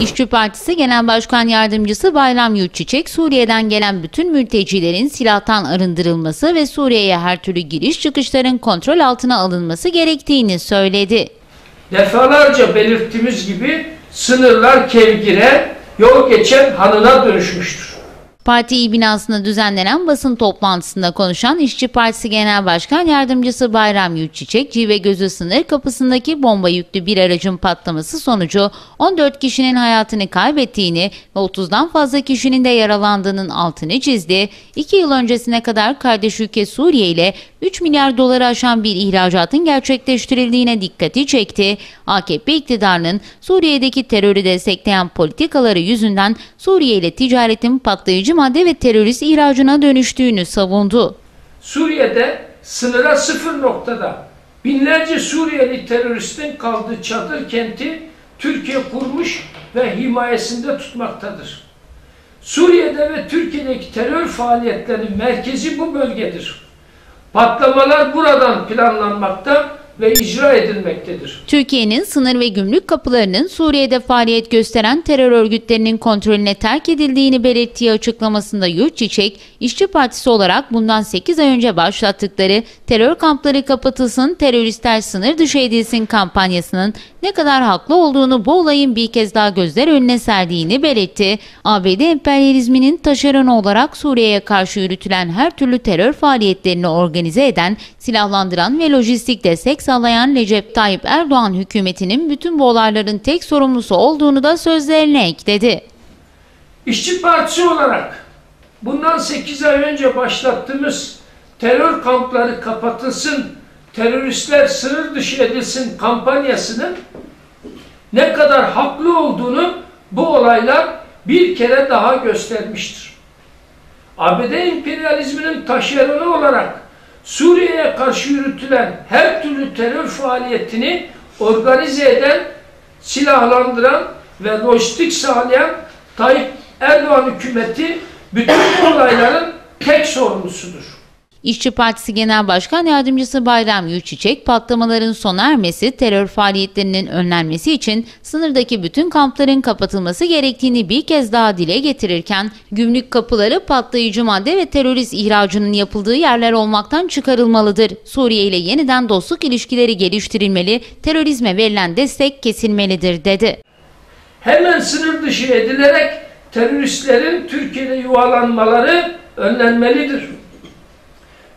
İşçi Partisi Genel Başkan Yardımcısı Bayram Yurtçiçek, Suriye'den gelen bütün mültecilerin silahtan arındırılması ve Suriye'ye her türlü giriş çıkışların kontrol altına alınması gerektiğini söyledi. Defalarca belirttiğimiz gibi sınırlar kevgire, yol geçen hanına dönüşmüştür. Parti binasında düzenlenen basın toplantısında konuşan İşçi Partisi Genel Başkan Yardımcısı Bayram Yurtçiçek, Cive Gözü sınır kapısındaki bomba yüklü bir aracın patlaması sonucu 14 kişinin hayatını kaybettiğini ve 30'dan fazla kişinin de yaralandığının altını çizdi. 2 yıl öncesine kadar kardeş ülke Suriye ile 3 milyar doları aşan bir ihracatın gerçekleştirildiğine dikkati çekti. AKP iktidarının Suriye'deki terörü destekleyen politikaları yüzünden Suriye ile ticaretin patlayıcı madde ve terörist ihracına dönüştüğünü savundu. Suriye'de sınıra sıfır noktada binlerce Suriyeli teröristin kaldığı çadır kenti Türkiye kurmuş ve himayesinde tutmaktadır. Suriye'de ve Türkiye'deki terör faaliyetlerinin merkezi bu bölgedir. Patlamalar buradan planlanmakta ve icra edilmektedir. Türkiye'nin sınır ve gümrük kapılarının Suriye'de faaliyet gösteren terör örgütlerinin kontrolüne terk edildiğini belirttiği açıklamasında Yurtçiçek, İşçi Partisi olarak bundan 8 ay önce başlattıkları terör kampları kapatılsın, teröristler sınır dışı edilsin kampanyasının ne kadar haklı olduğunu bu olayın bir kez daha gözler önüne serdiğini belirtti. ABD emperyalizminin taşeronu olarak Suriye'ye karşı yürütülen her türlü terör faaliyetlerini organize eden, silahlandıran ve lojistik destek sağlayan Recep Tayyip Erdoğan hükümetinin bütün bu olayların tek sorumlusu olduğunu da sözlerine ekledi. İşçi Partisi olarak bundan 8 ay önce başlattığımız terör kampları kapatılsın, teröristler sınır dışı edilsin kampanyasının ne kadar haklı olduğunu bu olaylar bir kere daha göstermiştir. ABD emperyalizminin taşeronu olarak Suriye'ye karşı yürütülen her türlü terör faaliyetini organize eden, silahlandıran ve lojistik sağlayan Tayyip Erdoğan hükümeti bütün olayların tek sorumlusudur. İşçi Partisi Genel Başkan Yardımcısı Bayram Yurtçiçek, patlamaların sona ermesi, terör faaliyetlerinin önlenmesi için sınırdaki bütün kampların kapatılması gerektiğini bir kez daha dile getirirken, gümrük kapıları patlayıcı madde ve terörist ihracının yapıldığı yerler olmaktan çıkarılmalıdır. Suriye ile yeniden dostluk ilişkileri geliştirilmeli, terörizme verilen destek kesilmelidir dedi. Hemen sınır dışı edilerek teröristlerin Türkiye'de yuvalanmaları önlenmelidir.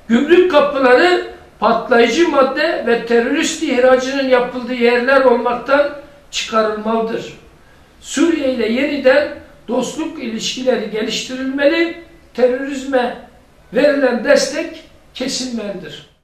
Gümrük kapıları patlayıcı madde ve terörist ihracının yapıldığı yerler olmaktan çıkarılmalıdır. Suriye ile yeniden dostluk ilişkileri geliştirilmeli, terörizme verilen destek kesilmelidir.